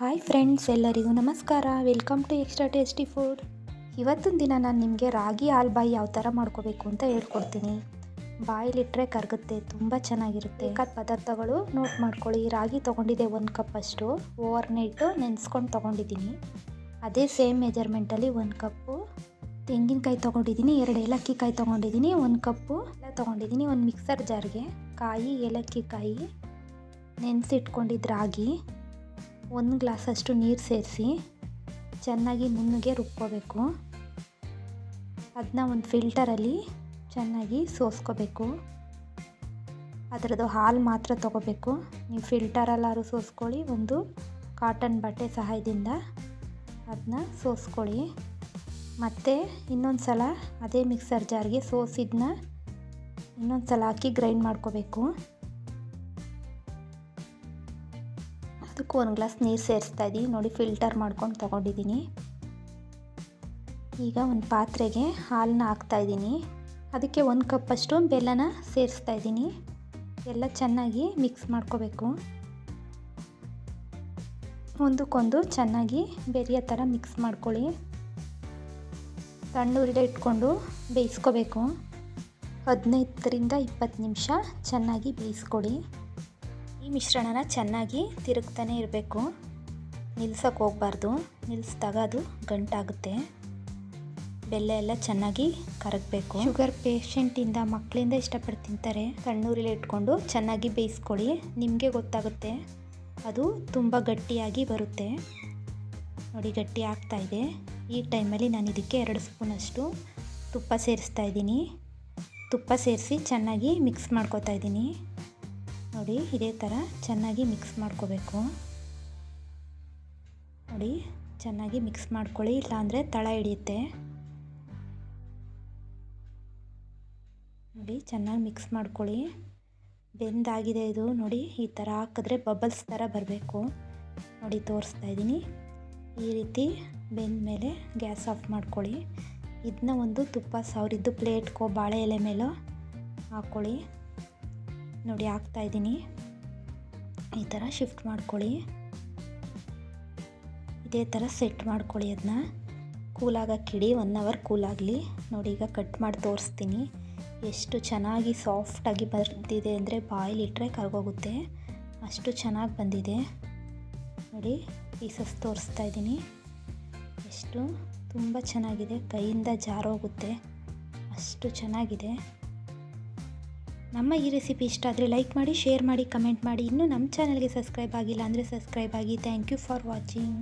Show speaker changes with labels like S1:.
S1: Hi friends ಎಲ್ಲರಿಗೂ ನಮಸ್ಕಾರ. Welcome to extra tasty food ಇವತ್ತಿನ ದಿನ ನಾನು ನಿಮಗೆ ರಾಗಿ ಹಾಲು ಬಾಯಿ ಯಾವ ಥರ ಮಾಡ್ಕೋಬೇಕು ಅಂತ ಹೇಳ್ಕೊಡ್ತೀನಿ. ಬಾಯಿಲಿಟ್ಟರೆ ಕರಗುತ್ತೆ, ತುಂಬ ಚೆನ್ನಾಗಿರುತ್ತೆ. ಬೇಕಾದ ಪದಾರ್ಥಗಳು ನೋಟ್ ಮಾಡ್ಕೊಳ್ಳಿ. ರಾಗಿ ತೊಗೊಂಡಿದ್ದೆ ಒಂದು ಕಪ್ ಅಷ್ಟು. ಓವರ್ ನೈಟು ನೆನೆಸ್ಕೊಂಡು ತೊಗೊಂಡಿದ್ದೀನಿ. ಅದೇ ಸೇಮ್ ಮೆಜರ್ಮೆಂಟಲ್ಲಿ ಒಂದು ಕಪ್ಪು ತೆಂಗಿನಕಾಯಿ ತೊಗೊಂಡಿದ್ದೀನಿ, ಎರಡು ಏಲಕ್ಕಿ ಕಾಯಿ ತೊಗೊಂಡಿದ್ದೀನಿ, ಒಂದು ಕಪ್ಪು ಎಲ್ಲ ತೊಗೊಂಡಿದ್ದೀನಿ ಒಂದು ಮಿಕ್ಸರ್ ಜಾರ್ಗೆ ಕಾಯಿ, ಏಲಕ್ಕಿ ಕಾಯಿ. ನೆನೆಸಿಟ್ಕೊಂಡಿದ್ದು ರಾಗಿ. ಒಂದು ಗ್ಲಾಸಷ್ಟು ನೀರು ಸೇರಿಸಿ ಚೆನ್ನಾಗಿ ನುಣ್ಣಗೆ ರುಬ್ಕೋಬೇಕು. ಅದನ್ನ ಒಂದು ಫಿಲ್ಟರಲ್ಲಿ ಚೆನ್ನಾಗಿ ಸೋಸ್ಕೋಬೇಕು. ಅದರದ್ದು ಹಾಲು ಮಾತ್ರ ತೊಗೋಬೇಕು. ನೀವು ಫಿಲ್ಟರಲ್ಲಾದ್ರು ಸೋಸ್ಕೊಳ್ಳಿ, ಒಂದು ಕಾಟನ್ ಬಟ್ಟೆ ಸಹಾಯದಿಂದ ಅದನ್ನ ಸೋಸ್ಕೊಳ್ಳಿ. ಮತ್ತು ಇನ್ನೊಂದು ಸಲ ಅದೇ ಮಿಕ್ಸರ್ ಜಾರ್ಗೆ ಸೋಸಿದ್ನ ಇನ್ನೊಂದು ಸಲ ಹಾಕಿ ಗ್ರೈಂಡ್ ಮಾಡ್ಕೋಬೇಕು. ಅದಕ್ಕೂ ಒಂದು ಗ್ಲಾಸ್ ನೀರು ಸೇರಿಸ್ತಾ ಇದ್ದೀನಿ ನೋಡಿ ಫಿಲ್ಟರ್ ಮಾಡ್ಕೊಂಡು ತೊಗೊಂಡಿದ್ದೀನಿ. ಈಗ ಒಂದು ಪಾತ್ರೆಗೆ ಹಾಲನ್ನ ಹಾಕ್ತಾಯಿದ್ದೀನಿ ಅದಕ್ಕೆ ಒಂದು ಕಪ್ಪಷ್ಟು ಬೆಲ್ಲನ ಸೇರಿಸ್ತಾ ಇದ್ದೀನಿ. ಎಲ್ಲ ಚೆನ್ನಾಗಿ ಮಿಕ್ಸ್ ಮಾಡ್ಕೋಬೇಕು. ಒಂದಕ್ಕೊಂದು ಚೆನ್ನಾಗಿ ಬೆರೆಯೋ ಥರ ಮಿಕ್ಸ್ ಮಾಡ್ಕೊಳ್ಳಿ. ಸಣ್ಣ ಉರಿಲೆ ಇಟ್ಕೊಂಡು ಬೇಯಿಸ್ಕೋಬೇಕು. ಹದಿನೈದರಿಂದ ಇಪ್ಪತ್ತು ನಿಮಿಷ ಚೆನ್ನಾಗಿ ಬೇಯಿಸ್ಕೊಡಿ ಈ ಮಿಶ್ರಣನ ಚೆನ್ನಾಗಿ ತಿರುಗ್ತಾನೆ ಇರಬೇಕು. ನಿಲ್ಸೋಕೆ ಹೋಗ್ಬಾರ್ದು. ನಿಲ್ಲಿಸಿದಾಗ ಅದು ಗಂಟಾಗುತ್ತೆ. ಬೆಲ್ಲ ಎಲ್ಲ ಚೆನ್ನಾಗಿ ಕರಗಬೇಕು. ಶುಗರ್ ಪೇಷೆಂಟಿಂದ ಮಕ್ಕಳಿಂದ ಇಷ್ಟಪಟ್ಟು ತಿಂತಾರೆ. ಕಣ್ಣೂರಲ್ಲಿ ಇಟ್ಕೊಂಡು ಚೆನ್ನಾಗಿ ಬೇಯಿಸ್ಕೊಳ್ಳಿ. ನಿಮಗೆ ಗೊತ್ತಾಗುತ್ತೆ. ಅದು ತುಂಬ ಗಟ್ಟಿಯಾಗಿ ಬರುತ್ತೆ. ನೋಡಿ, ಗಟ್ಟಿ ಆಗ್ತಾ ಇದೆ. ಈ ಟೈಮಲ್ಲಿ ನಾನು ಇದಕ್ಕೆ ಎರಡು ಸ್ಪೂನಷ್ಟು ತುಪ್ಪ ಸೇರಿಸ್ತಾ ಇದ್ದೀನಿ. ತುಪ್ಪ ಸೇರಿಸಿ ಚೆನ್ನಾಗಿ ಮಿಕ್ಸ್ ಮಾಡ್ಕೋತಾ ಇದ್ದೀನಿ. ನೋಡಿ, ಇದೇ ಥರ ಚೆನ್ನಾಗಿ ಮಿಕ್ಸ್ ಮಾಡ್ಕೋಬೇಕು. ನೋಡಿ, ಚೆನ್ನಾಗಿ ಮಿಕ್ಸ್ ಮಾಡ್ಕೊಳ್ಳಿ, ಇಲ್ಲಾಂದರೆ ತಳ ಹಿಡಿಯುತ್ತೆ. ನೋಡಿ, ಚೆನ್ನಾಗಿ ಮಿಕ್ಸ್ ಮಾಡ್ಕೊಳ್ಳಿ. ಬೆಂದಾಗಿದೆ ಇದು. ನೋಡಿ, ಈ ಥರ ಹಾಕಿದ್ರೆ ಬಬಲ್ಸ್ ಥರ ಬರಬೇಕು. ನೋಡಿ, ತೋರಿಸ್ತಾ ಇದ್ದೀನಿ. ಈ ರೀತಿ ಬೆಂದ ಮೇಲೆ ಗ್ಯಾಸ್ ಆಫ್ ಮಾಡ್ಕೊಳ್ಳಿ. ಇದನ್ನ ಒಂದು ತುಪ್ಪ, ಸಾವಿರಿದ್ದು ಪ್ಲೇಟ್ಗೋ ಬಾಳೆ ಎಲೆ ಮೇಲೋ ಹಾಕ್ಕೊಳ್ಳಿ ನೋಡಿ ಇದ್ದೀನಿ. ಈ ಥರ ಶಿಫ್ಟ್ ಮಾಡ್ಕೊಳ್ಳಿ. ಇದೇ ಥರ ಸೆಟ್ ಮಾಡ್ಕೊಳ್ಳಿ ಅದನ್ನ. ಕೂಲಾಗಕ್ಕಿಡಿ, ಒನ್ ಅವರ್ ಕೂಲಾಗಲಿ. ನೋಡಿ, ಈಗ ಕಟ್ ಮಾಡಿ ತೋರಿಸ್ತೀನಿ. ಎಷ್ಟು ಚೆನ್ನಾಗಿ ಸಾಫ್ಟಾಗಿ ಬಂದಿದೆ ಅಂದರೆ ಇಟ್ಟರೆ ಕರ್ಗೋಗುತ್ತೆ. ಅಷ್ಟು ಚೆನ್ನಾಗಿ ಬಂದಿದೆ. ನೋಡಿ, ಪೀಸಸ್ ತೋರಿಸ್ತಾ ಇದ್ದೀನಿ. ಎಷ್ಟು? ತುಂಬ ಚೆನ್ನಾಗಿದೆ. ಕೈಯಿಂದ ಜಾರೋಗುತ್ತೆ. ಅಷ್ಟು ಚೆನ್ನಾಗಿದೆ. ನಮ್ಮ ಈ ರೆಸಿಪಿ ಇಷ್ಟ ಆದರೆ ಲೈಕ್ ಮಾಡಿ ಶೇರ್ ಮಾಡಿ ಕಮೆಂಟ್ ಮಾಡಿ. ಇನ್ನೂ ನಮ್ಮ ಚಾನಲ್ಗೆ ಸಬ್ಸ್ಕ್ರೈಬ್ ಆಗಿಲ್ಲ ಅಂದರೆ ಸಬ್ಸ್ಕ್ರೈಬ್ ಆಗಿ. Thank you for watching